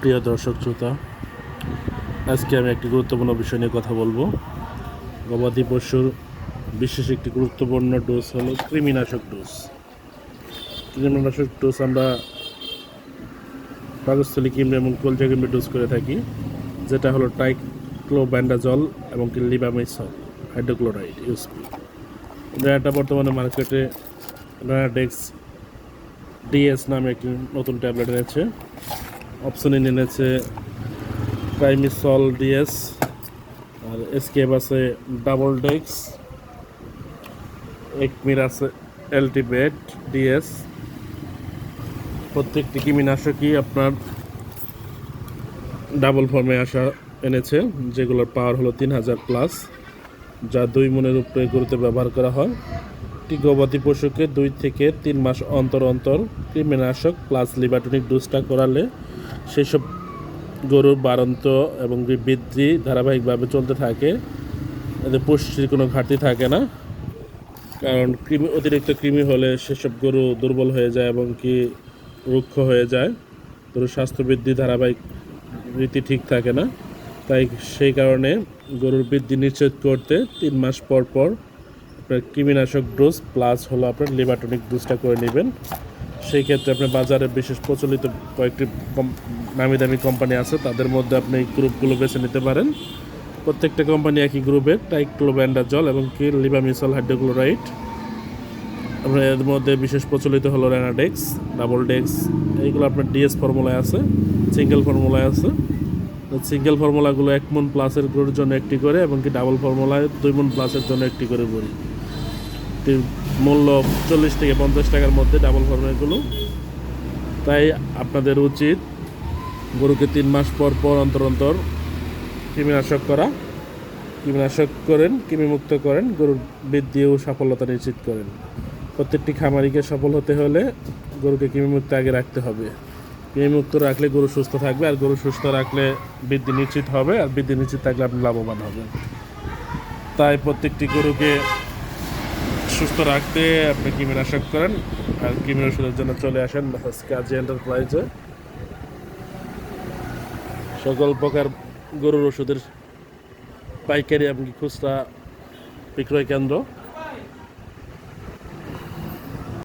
প্রিয় দর্শক, শ্রোতা, আজকে আমি একটি গুরুত্বপূর্ণ বিষয় নিয়ে কথা বলব। গবাদি পশুর বিশেষ একটি গুরুত্বপূর্ণ ডোজ হলো কৃমিনাশক ডোজ কৃমিনাশক ডোজ আমরা পাকস্থলী কিমড়ে এবং কলজা কিমড়ে ডোজ করে থাকি, যেটা হলো টাইক্লোব্যান্ডাজল এবং লিবামিসল হাইড্রোক্লোরাইড ইউসপি এটা বর্তমানে মার্কেটে ডেক্স ডিএস নামে একটি নতুন ট্যাবলেট এনেছে। অপশনে এনেছে প্রাইমিসল ডিএস আর এসকেপ আছে ডাবল ডেক্স একমির আছে এলটিবেট ডিএস প্রত্যেকটি কৃমিনাশকই আপনার ডাবল ফর্মে আসা এনেছে, যেগুলোর পাওয়ার হলো তিন হাজার প্লাস যা দুই মনের উপরে গরুতে ব্যবহার করা হয়। একটি গবাদি পশুকে দুই থেকে তিন মাস অন্তর অন্তর কৃমিনাশক প্লাস লিবাটনিক ডোজটা করালে সেসব গরুর বাড়ন্ত এবং বৃদ্ধি ধারাবাহিকভাবে চলতে থাকে, এতে পুষ্টির কোনো ঘাটতি থাকে না। কারণ কৃমি, অতিরিক্ত কৃমি হলে সেসব গরু দুর্বল হয়ে যায় এবং কি রুক্ষ হয়ে যায়। গরুর স্বাস্থ্য বৃদ্ধি ধারাবাহিক রীতি ঠিক থাকে না। তাই সেই কারণে গরুর বৃদ্ধি নিশ্চিত করতে তিন মাস পর পর আপনার কৃমিনাশক ডোজ প্লাস হলো আপনার লিবাটনিক ডোজটা করে নেবেন। সেই ক্ষেত্রে আপনার বাজারে বিশেষ প্রচলিত কয়েকটি নামি দামি কোম্পানি আছে, তাদের মধ্যে আপনি গ্রুপগুলো বেছে নিতে পারেন। প্রত্যেকটা কোম্পানি একই গ্রুপের টাইক্লোব্যান্ডাজল এবং কি লিবামিসল হাইড্রোক্লোরাইড আপনার এর মধ্যে বিশেষ প্রচলিত হলো রেনাডেক্স ডাবল ডেক্স এইগুলো আপনার ডিএস ফর্মুলায় আছে সিঙ্গেল ফর্মুলায় আছে। সিঙ্গেল ফর্মুলাগুলো এক মন প্লাসের জন্য একটি করে এবং কি ডাবল ফর্মুলায় দুই মন প্লাসের জন্য একটি করে এটির মূল্য চল্লিশ থেকে পঞ্চাশ টাকার মধ্যে ডাবল ফর্মুলাগুলো তাই আপনাদের উচিত গরুকে তিন মাস পর পর অন্তর অন্তর কৃমিনাশক করা। কৃমিনাশক করেন, কৃমিমুক্ত করেন, গরুর বৃদ্ধি ও সাফল্যতা নিশ্চিত করেন। প্রত্যেকটি খামারিকে সফল হতে হলে গরুকে কৃমিমুক্ত আগে রাখতে হবে। কৃমিমুক্ত রাখলে গরু সুস্থ থাকবে, আর গরু সুস্থ রাখলে বৃদ্ধি নিশ্চিত হবে, আর বৃদ্ধি নিশ্চিত থাকলে আপনি লাভবান হবেন। তাই প্রত্যেকটি গরুকে সুস্থ রাখতে আপনি কৃমিনাশক করেন। আর কিমের ওষুধের জন্য চলে আসেন কাজী এন্টারপ্রাইজে। সকল প্রকার গরুর ওষুধের পাইকারি এমনকি খুচরা বিক্রয় কেন্দ্র।